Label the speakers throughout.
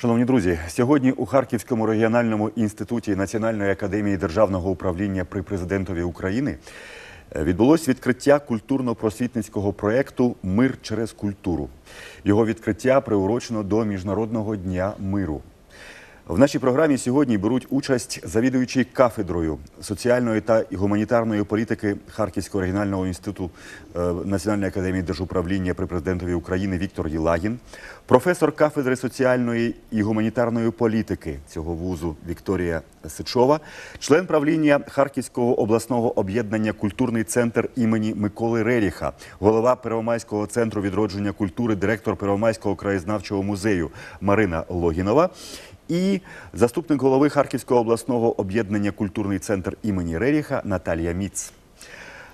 Speaker 1: Шановні друзі, сьогодні у Харківському регіональному інституті Національної академії державного управління при президентові України е, відбулось відкриття культурно-просвітницького проєкту Мир через культуру. Його відкриття приурочено до Міжнародного дня миру. В нашій програмі сьогодні беруть участь завідуючий кафедрою соціальної та гуманітарної політики Харківського регіонального інституту е, Національної академії держуправління при президентові України Віктор Єлагін, професор кафедри соціальної і гуманітарної політики цього вузу Вікторія Сичова, член правління Харківського обласного об'єднання Культурний центр імені Миколи Реріха, голова Первомайського центру відродження культури, директор Первомайського краєзнавчого музею Марина Логінова і заступник голови Харківського обласного об'єднання Культурний центр імені Реріха Наталія Міц.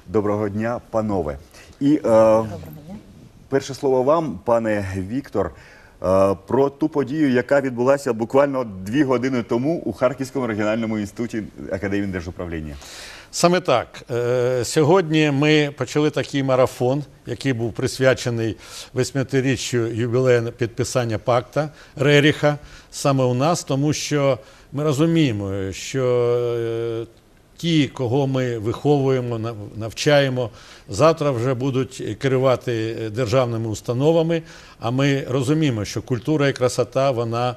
Speaker 1: Доброго дня, панове. І е, перше слово вам, пане Віктор, про ту подію, яка відбулася буквально дві години тому у Харківському регіональному інституті Академії держуправління.
Speaker 2: Саме так. Е, Сьогодні ми почали такий марафон, який був присвячений 8-річчю ювілею підписання пакта Реріха саме у нас, тому що ми розуміємо, що е, ті, кого ми виховуємо, навчаємо, завтра вже будуть керувати державними установами. А ми розуміємо, що культура і красота вона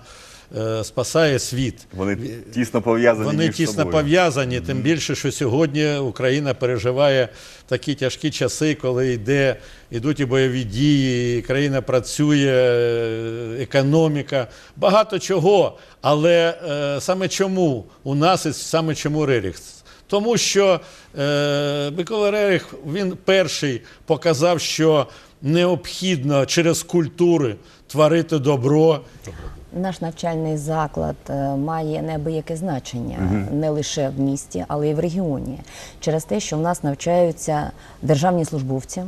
Speaker 2: е, спасає світ.
Speaker 1: Вони тісно пов'язані
Speaker 2: Вони тісно пов'язані, тим більше, що сьогодні Україна переживає такі тяжкі часи, коли йде, йдуть і бойові дії, і країна працює, е, економіка, багато чого. Але е, саме чому у нас і саме чому Реріх? Тому що е, Микола Рерих він перший показав, що необхідно через культури творити добро.
Speaker 3: Наш навчальний заклад е, має неабияке значення не лише в місті, але й в регіоні, через те, що в нас навчаються державні службовці,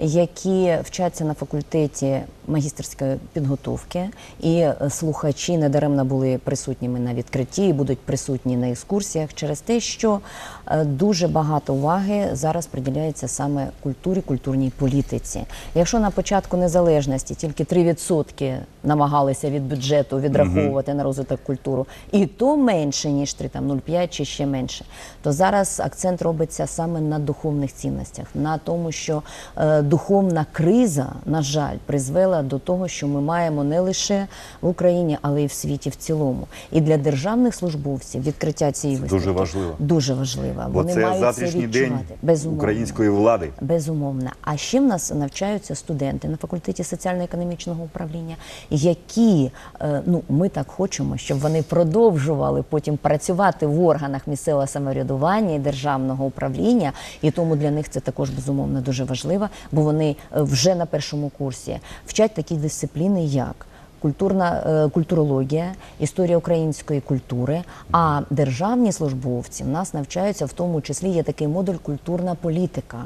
Speaker 3: які вчаться на факультеті магістерської підготовки, і е, слухачі недаремно були присутніми на відкритті і будуть присутні на екскурсіях через те, що е, дуже багато уваги зараз приділяється саме культурі, культурній політиці. Якщо на початку незалежності тільки 3% намагалися від бюджету відраховувати на розвиток культури, і то менше ніж 3, там 0,5 чи ще менше, то зараз акцент робиться саме на духовних цінностях, на тому, що е, духовна криза, на жаль, призвела до того, що ми маємо не лише в Україні, але й в світі в цілому. І для державних службовців відкриття цієї виставки
Speaker 1: дуже важливо.
Speaker 3: Дуже важлива.
Speaker 1: Бо
Speaker 3: Вони
Speaker 1: це
Speaker 3: мають
Speaker 1: завтрашній
Speaker 3: це
Speaker 1: день.
Speaker 3: Безумовно.
Speaker 1: української влади.
Speaker 3: Безумовно. А ще в нас навчаються студенти на факультеті соціально-економічного управління, які е, ну ми так хочемо, щоб вони продовжували потім працювати в органах місцевого самоврядування і державного управління. І тому для них це також безумовно дуже важливо, бо вони е, вже на першому курсі вчать такі дисципліни, як культурна е, культурологія, історія української культури. А державні службовці в нас навчаються в тому числі є такий модуль культурна політика.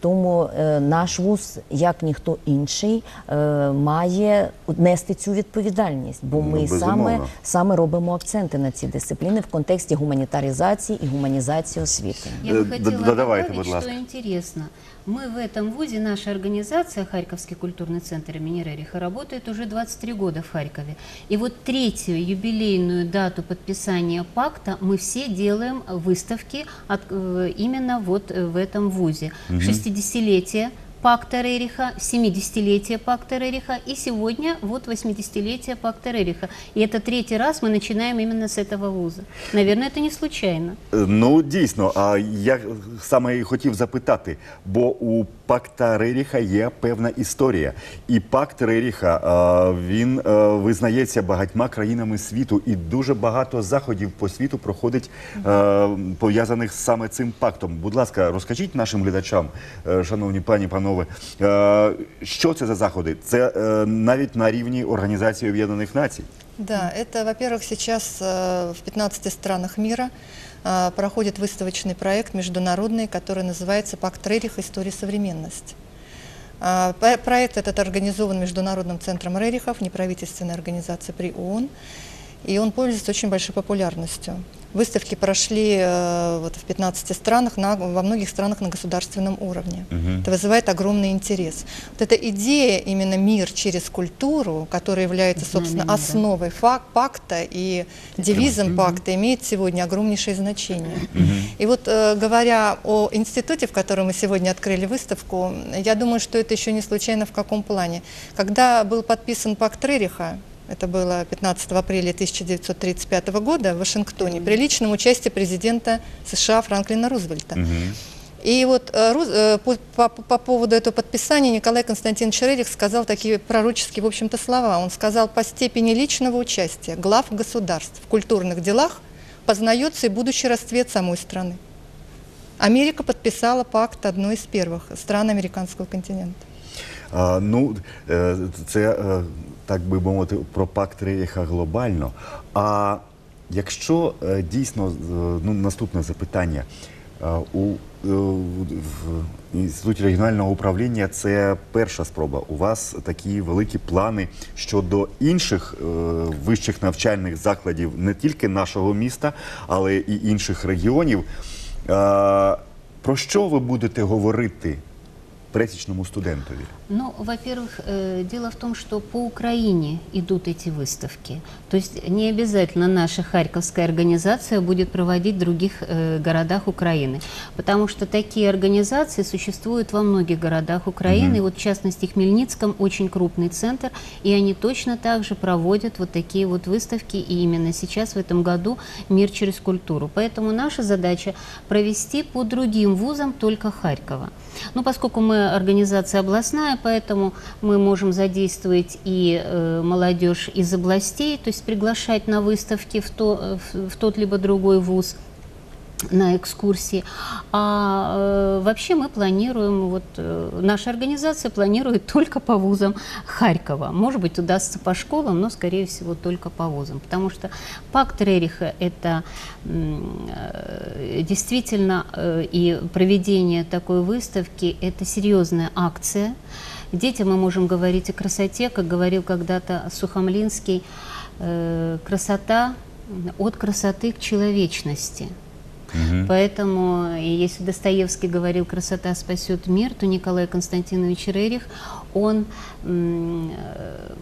Speaker 3: Тому е, наш вуз, як ніхто інший, має нести цю відповідальність, бо
Speaker 1: Ну,
Speaker 3: ми
Speaker 1: безумовно.
Speaker 3: саме, саме робимо акценти на ці дисципліни в контексті гуманітаризації і гуманізації освіти.
Speaker 4: Я
Speaker 1: Э,
Speaker 4: бы
Speaker 1: да-
Speaker 4: хотела
Speaker 1: да- давайте,
Speaker 4: добавить,
Speaker 1: будь ласка.
Speaker 4: что интересно. Мы в этом ВУЗе, наша организация, Харьковский культурный центр имени Рериха, работает уже 23 года в Харькове. И вот третью юбилейную дату подписания пакта мы все делаем выставки от- э, именно вот э, в этом ВУЗе. 60-летие пакта Рериха, 70-летие пакта Рериха и сегодня вот 80-летие пакта Рериха. И это третий раз мы начинаем именно с этого вуза. Наверное, это не случайно.
Speaker 1: Е, Ну дійсно, а я саме і хотів запитати, бо у пакта Реріха є певна історія, і пакт Реріха е, він е, визнається багатьма країнами світу, і дуже багато заходів по світу проходить е, пов'язаних саме цим пактом. Будь ласка, розкажіть нашим глядачам, е, шановні пані панове, е, що це за заходи? Це е, навіть на рівні Організації Об'єднаних Націй.
Speaker 5: Да, это, во-первых, сейчас э, в 15 странах мира э, проходит выставочный проект международный, который называется «Пакт Рериха. История современности». А, пе- Проект этот организован Международным центром Рерихов, неправительственной организацией при ООН. И он пользуется очень большой популярностью. Выставки прошли э, вот, в 15 странах, на, во многих странах на государственном уровне. Это вызывает огромный интерес. Вот эта идея, именно мир через культуру, которая является, собственно,
Speaker 4: да.
Speaker 5: основой фак- пакта и девизом пакта, имеет сегодня огромнейшее значение. И вот э, говоря о институте, в котором мы сегодня открыли выставку, я думаю, что это еще не случайно в каком плане. Когда был подписан пакт Рериха, это было 15 апреля 1935 года в Вашингтоне, при личном участии президента США Франклина Рузвельта. И вот э, э, по, по- по поводу этого подписания Николай Константинович Рерих сказал такие пророческие, в общем-то, слова. Он сказал, по степени личного участия глав государств в культурных делах познается и будущий расцвет самой страны. Америка подписала пакт одной из первых стран американского континента.
Speaker 1: А, ну, е, це, так би мовити, про пакт Рейха глобально. А якщо е, дійсно, е, ну, наступне запитання. Е, У в інституті регіонального управління це перша спроба. У вас такі великі плани щодо інших вищих навчальних закладів не тільки нашого міста, але і інших регіонів. Про що ви будете говорити пересічному студентові?
Speaker 4: Ну, во-первых, э, дело в том, что по Украине идут эти выставки. То есть не обязательно наша Харьковская организация будет проводить в других э, городах Украины. Потому что такие организации существуют во многих городах Украины. И вот в частности в Хмельницком очень крупный центр. И они точно так же проводят вот такие вот выставки. И именно сейчас, в этом году, «Мир через культуру». Поэтому наша задача провести по другим вузам только Харькова. Ну, поскольку мы организация областная, поэтому мы можем задействовать и э, молодежь из областей, то есть приглашать на выставки в, то, э, в, в тот либо другой вуз на экскурсии. А э, вообще мы планируем, вот э, наша организация планирует только по вузам Харькова. Может быть, удастся по школам, но, скорее всего, только по вузам. Потому что пакт Рериха – это э, действительно э, и проведение такой выставки – это серьезная акция. Детям мы можем говорить о красоте, как говорил когда-то Сухомлинский, э, красота от красоты к человечности. Поэтому, и если Достоевский говорил «красота спасет мир», то Николай Константинович Рерих, он э,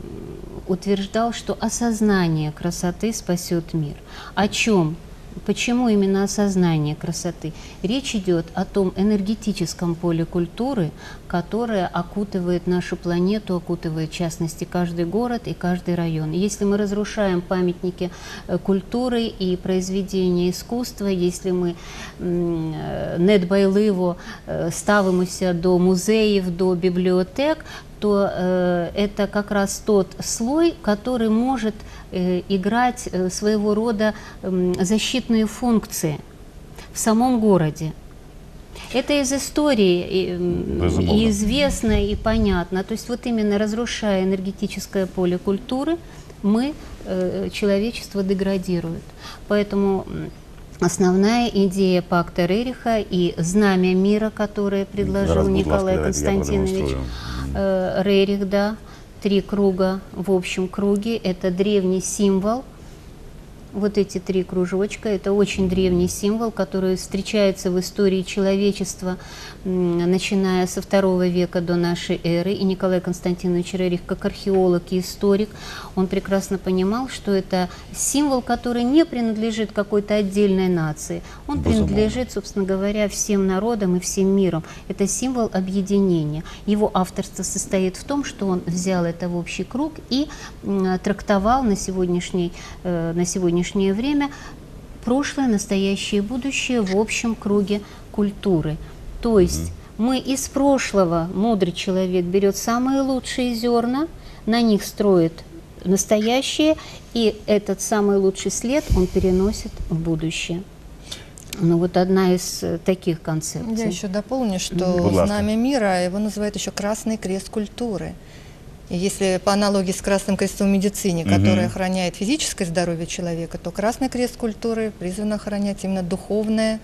Speaker 4: утверждал, что осознание красоты спасет мир. О чем? Почему именно осознание красоты? Речь идет о том энергетическом поле культуры, которое окутывает нашу планету, окутывает в частности каждый город и каждый район. Если мы разрушаем памятники э, культуры и произведения искусства, если ми м, е, недбайливо е, ставимося до музеїв, до бібліотек, то э, это как раз тот слой, который может э, играть э, своего рода м, защитные функции в самом городе. Это из истории и, известно, и понятно. То есть вот именно разрушая энергетическое поле культуры, мы, э, человечество деградирует. Поэтому основная идея пакта Рериха и знамя мира, которое предложил
Speaker 1: ласка,
Speaker 4: Николай
Speaker 1: я
Speaker 4: Константинович. Э, Рерих, да, три круга в общем круге, это древний символ. Вот эти три кружочка, это очень древний символ, который встречается в истории человечества, начиная со второго века до нашей эры. И Николай Константинович Рерих, как археолог и историк, он прекрасно понимал, что это символ, который не принадлежит какой-то отдельной нации. Он
Speaker 1: Безумовно.
Speaker 4: принадлежит, собственно говоря, всем народам и всем миром. Это символ объединения. Его авторство состоит в том, что он взял это в общий круг и трактовал на, сегодняшний, э, на сегодняшнее время прошлое, настоящее и будущее в общем круге культуры. То есть мы из прошлого, мудрый человек берет самые лучшие зерна, на них строит настоящее, и этот самый лучший след он переносит в будущее. Ну вот одна из э, таких концепций.
Speaker 5: Я еще дополню, что
Speaker 1: Будь ласка.
Speaker 5: знамя мира, его называют еще красный крест культуры. Если по аналогии с Красным крестом в медицине, который охраняет физическое здоровье человека, то Красный крест культуры призван охранять именно духовное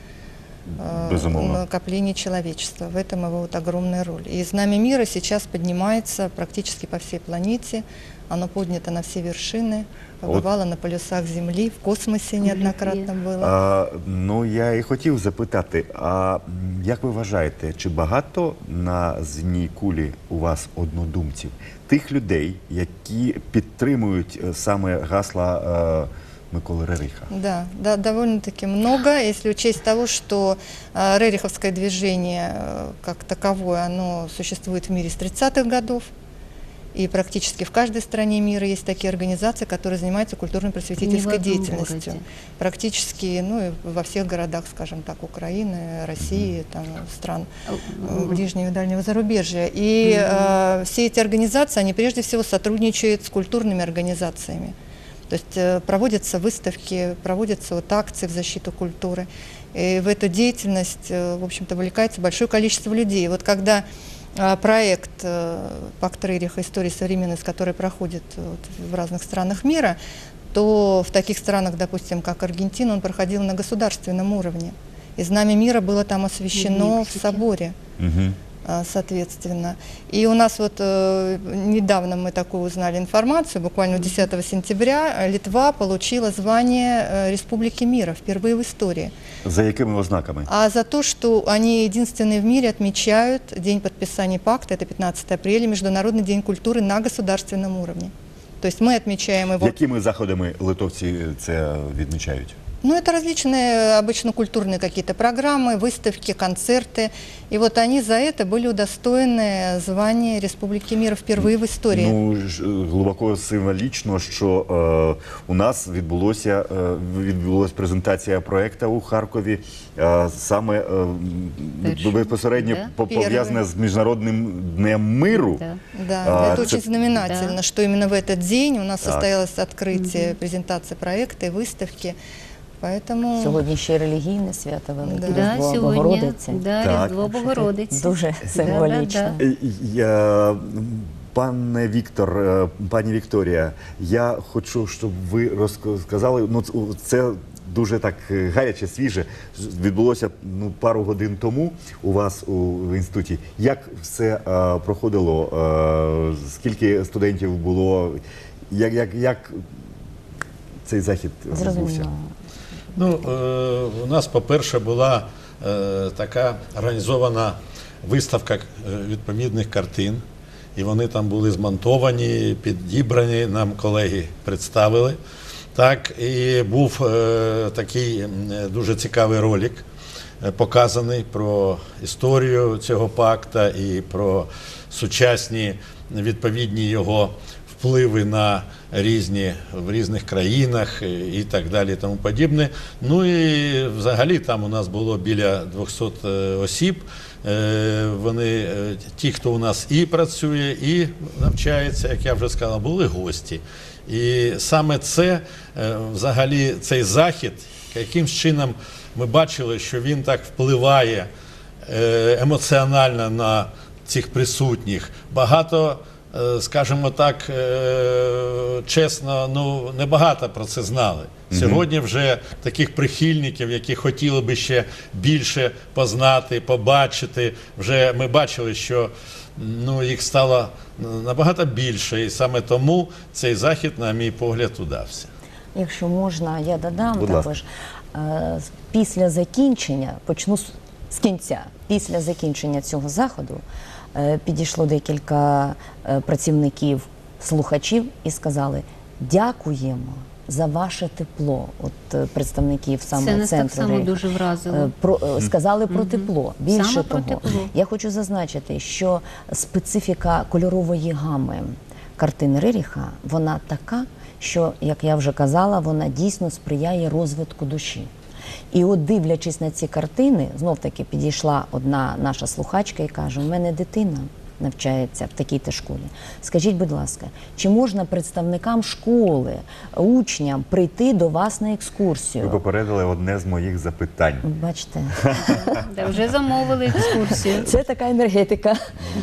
Speaker 5: э,
Speaker 1: Безумовно.
Speaker 5: накопление человечества. В этом его вот огромная роль. И знамя мира сейчас поднимается практически по всей планете Оно поднято на все вершины,
Speaker 1: Вот.
Speaker 5: побывало на полюсах Земли, в космосе неоднократно было.
Speaker 1: А, ну, я і хотів запитати, а м, як ви вважаєте, чи багато на земній кулі у вас однодумців? Тих людей, які підтримують е, саме гасла е, Миколи Рериха?
Speaker 5: Да, да, довольно-таки много, если учесть того, что э, рериховское движение э, как таковое, оно существует в мире с 30-х годов, и практически в каждой стране мира есть такие организации, которые занимаются культурно-просветительской деятельностью.
Speaker 4: городе.
Speaker 5: Практически, ну, и во всех городах, скажем так, Украины, России, там, стран э, ближнего и дальнего зарубежья. И э, все эти организации, они прежде всего сотрудничают с культурными организациями. То есть э, проводятся выставки, проводятся вот акции в защиту культуры. И в эту деятельность, э, в общем-то, вовлекается большое количество людей. Вот когда проект э, Пакт Рериха «История современность», который проходит э, вот в разных странах мира, то в таких странах, допустим, как Аргентина, он проходил на государственном уровне. И знамя мира было там освящено в соборе
Speaker 1: Угу.
Speaker 5: а, соответственно. И у нас вот э, недавно мы такую узнали информацию, буквально 10 сентября э, Литва получила звание э, Республики мира впервые в истории.
Speaker 1: За якими ознаками?
Speaker 5: А за то, что они единственные в мире отмечают День подписания пакта, это 15 апреля, Международный день культуры на государственном уровне. То есть мы отмечаем его
Speaker 1: Якими заходами литовці це відмічають?
Speaker 5: Ну, это различные, обычно культурные какие-то программы, выставки, концерты. И вот они за это были удостоены звания Республики Мира впервые в истории.
Speaker 1: Ну ж, глибоко символічно, що е, у нас відбулося е, відбулась презентація проекту у Харкові, е, саме е, м,
Speaker 4: Перший,
Speaker 1: безпосередньо
Speaker 4: да?
Speaker 1: по-
Speaker 5: Перший.
Speaker 1: пов'язане з міжнародним днем миру.
Speaker 4: Да.
Speaker 5: Да,
Speaker 1: А,
Speaker 5: это
Speaker 1: это-
Speaker 5: очень знаменательно,
Speaker 4: Да.
Speaker 5: что именно в этот день у нас
Speaker 1: Так.
Speaker 5: состоялось открытие, презентация проекта и выставки. Поэтому
Speaker 3: Сьогодні ще й релігійне свято велике,
Speaker 5: Да.
Speaker 4: Да,
Speaker 3: Різдво
Speaker 4: сегодня,
Speaker 3: Богородиці.
Speaker 4: да,
Speaker 1: Так.
Speaker 4: Різдво Богородиці.
Speaker 3: Дуже символічно.
Speaker 4: Да, да,
Speaker 1: Е, Я, пане Віктор, е, пані Вікторія, я хочу, щоб ви розказали. Ну, це дуже так гаряче, свіже. Відбулося ну, пару годин тому у вас у інституті. Як все е, проходило? Е, скільки студентів було? Як, як, як цей захід відбувся?
Speaker 2: Ну, е, у нас, по-перше, була е, така організована виставка е, відповідних картин, і вони там були змонтовані, підібрані, нам колеги представили. Так, і був такий дуже цікавий ролик, показаний про історію цього пакта і про сучасні відповідні його впливи на різні в різних країнах і так далі, тому подібне. Ну і взагалі там у нас було біля 200 е, осіб. Е, Вони е, ті, хто у нас і працює, і навчається, як я вже сказав, були гості. І саме це взагалі цей захід, яким чином ми бачили, що він так впливає емоціонально на цих присутніх. Багато, скажімо так, е, чесно, ну небагато про це знали. Сьогодні вже таких прихильників, які хотіли би ще більше познати, побачити. Вже ми бачили, що ну, їх стало набагато більше, і саме тому цей захід, на мій погляд, удався.
Speaker 3: Якщо можна, я додам
Speaker 1: Будь
Speaker 3: також. Е, з- Після закінчення, почну з- кінця, після закінчення цього заходу е, підійшло декілька е, працівників, слухачів і сказали: дякуємо за ваше тепло. От е, представників саме
Speaker 4: Це нас так
Speaker 3: центру
Speaker 4: само дуже вразило.
Speaker 3: Е, Про е, сказали про тепло. Більше
Speaker 4: Саме про
Speaker 3: того,
Speaker 4: тепло.
Speaker 3: я хочу зазначити, що специфіка кольорової гами картин Реріха вона така, що, як я вже казала, вона дійсно сприяє розвитку душі. І от дивлячись на ці картини, знов таки підійшла одна наша слухачка і каже: у мене дитина навчається в такій-то школі. Скажіть, будь ласка, чи можна представникам школи, учням прийти до вас на екскурсію?
Speaker 1: Ви попередили одне з моїх запитань.
Speaker 3: Бачите,
Speaker 4: Да, вже замовили екскурсію.
Speaker 3: Це така енергетика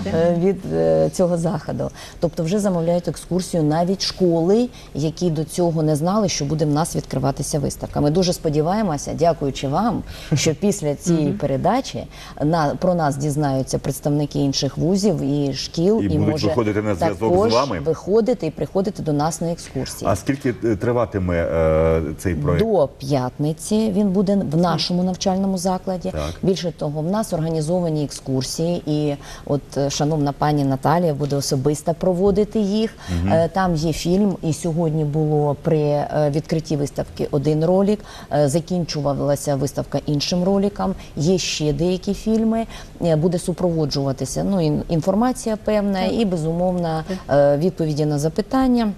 Speaker 3: е, від е, цього заходу. Тобто вже замовляють екскурсію навіть школи, які до цього не знали, що буде в нас відкриватися виставка. Ми дуже сподіваємося, дякуючи вам, що після цієї передачі на про нас дізнаються представники інших вузів, і шкіл,
Speaker 1: І
Speaker 3: і,
Speaker 1: будуть
Speaker 3: може
Speaker 1: виходити на зв'язок з вами?
Speaker 3: виходити і приходити до нас на екскурсії.
Speaker 1: А скільки е, триватиме е, цей проект?
Speaker 3: До п'ятниці він буде в нашому навчальному закладі.
Speaker 1: Так.
Speaker 3: Більше того, в нас організовані екскурсії, і от е, шановна пані Наталія буде особисто проводити їх. Е, Там є фільм, і сьогодні було при відкритті виставки один ролик. Закінчувалася виставка іншим роликом. Є ще деякі фільми. Буде супроводжуватися ну ін- інформація певна і безумовно е, відповіді на запитання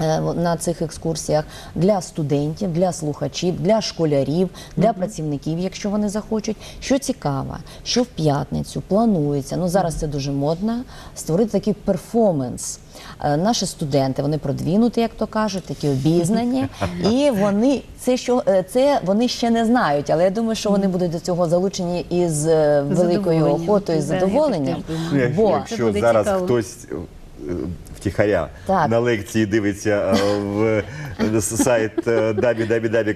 Speaker 3: е, на цих екскурсіях для студентів, для слухачів, для школярів, для працівників, якщо вони захочуть. Що цікаво, що в п'ятницю планується, ну зараз це дуже модно, створити такий перформанс. Е, Наші студенти вони продвінуті, як то кажуть, такі обізнані, і вони це що е, це вони ще не знають, але я думаю, що вони будуть до цього залучені із е, великою охотою і задоволенням.
Speaker 1: Ну,
Speaker 3: Бо
Speaker 1: якщо зараз
Speaker 4: цікаво.
Speaker 1: хтось втіхаря
Speaker 3: Так.
Speaker 1: на лекції дивиться е, в е, сайт е, www.otb.com.ua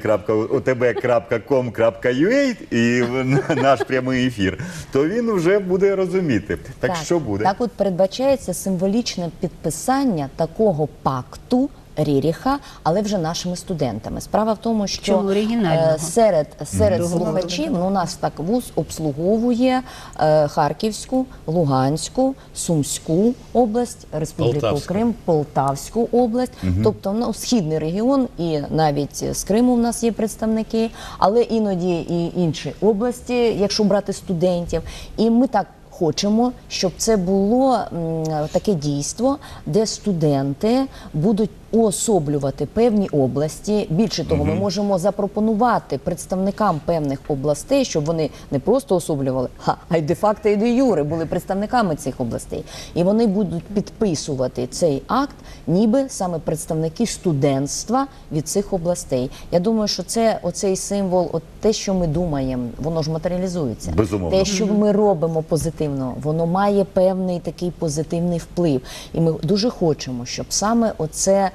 Speaker 1: і в наш прямий ефір, то він вже буде розуміти. Так, що буде?
Speaker 3: Так от передбачається символічне підписання такого пакту. Ріріха, але вже нашими студентами. Справа в тому, що е, серед, серед слухачів ну, у нас так вуз обслуговує е, Харківську, Луганську, Сумську область, Республіку
Speaker 2: Полтавську.
Speaker 3: Крим, Полтавську область, тобто ну, східний регіон, і навіть з Криму в нас є представники, але іноді і інші області, якщо брати студентів. І ми так. Хочемо, щоб це було м, таке дійство, де студенти будуть уособлювати певні області. Більше того, ми можемо запропонувати представникам певних областей, щоб вони не просто особлювали, а й де-факто і де юре були представниками цих областей. І вони будуть підписувати цей акт, ніби саме представники студентства від цих областей. Я думаю, що це оцей символ, от те, що ми думаємо, воно ж матеріалізується.
Speaker 1: Безумовно.
Speaker 3: Те, що ми робимо позитивно, воно має певний такий позитивний вплив. І ми дуже хочемо, щоб саме оце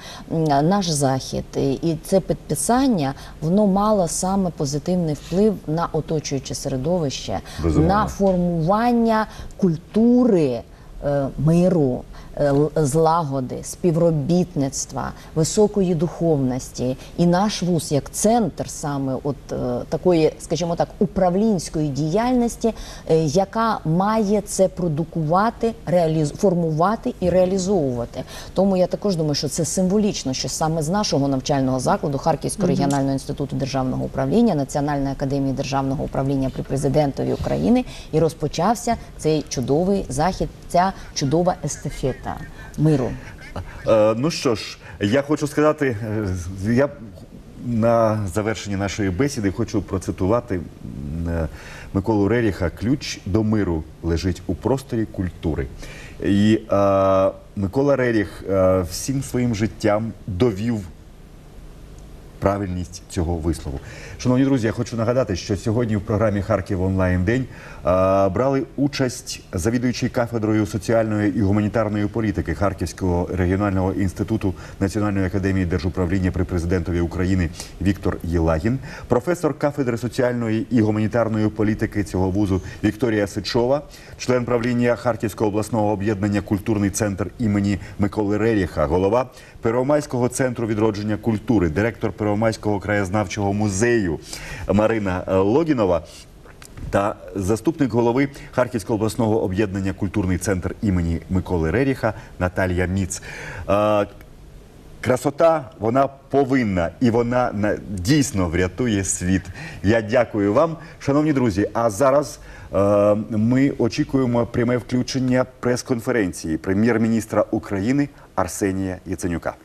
Speaker 3: наш захід і- це підписання воно мало саме позитивний вплив на оточуюче середовище,
Speaker 1: Безумовно.
Speaker 3: на формування культури е, миру. Е, Злагоди, співробітництва, високої духовності, і наш вуз як центр саме от е, такої, скажімо так, управлінської діяльності, е, яка має це продукувати, реаліз... формувати і реалізовувати. Тому я також думаю, що це символічно, що саме з нашого навчального закладу Харківського регіонального інституту державного управління, Національної академії державного управління при президентові України і розпочався цей чудовий захід, ця чудова естафета миру.
Speaker 1: Е, ну що ж, я хочу сказати, е, я на завершенні нашої бесіди хочу процитувати е, Миколу Реріха. Ключ до миру лежить у просторі культури. І е, Микола Реріх е, всім своїм життям довів правильність цього вислову. Шановні друзі, я хочу нагадати, що сьогодні в програмі Харків онлайн день брали участь завідуючий кафедрою соціальної і гуманітарної політики Харківського регіонального інституту Національної академії держуправління при президентові України Віктор Єлагін, професор кафедри соціальної і гуманітарної політики цього вузу Вікторія Сичова, член правління Харківського обласного об'єднання Культурний центр імені Миколи Реріха, голова Первомайського центру відродження культури, директор Первомайського краєзнавчого музею Марина е, Логінова та заступник голови Харківського обласного об'єднання Культурний центр імені Миколи Реріха Наталія Міц. Е, Красота вона повинна і вона на- дійсно врятує світ. Я дякую вам, шановні друзі. А зараз е, ми очікуємо пряме включення прес-конференції прем'єр-міністра України Арсенія Яценюка.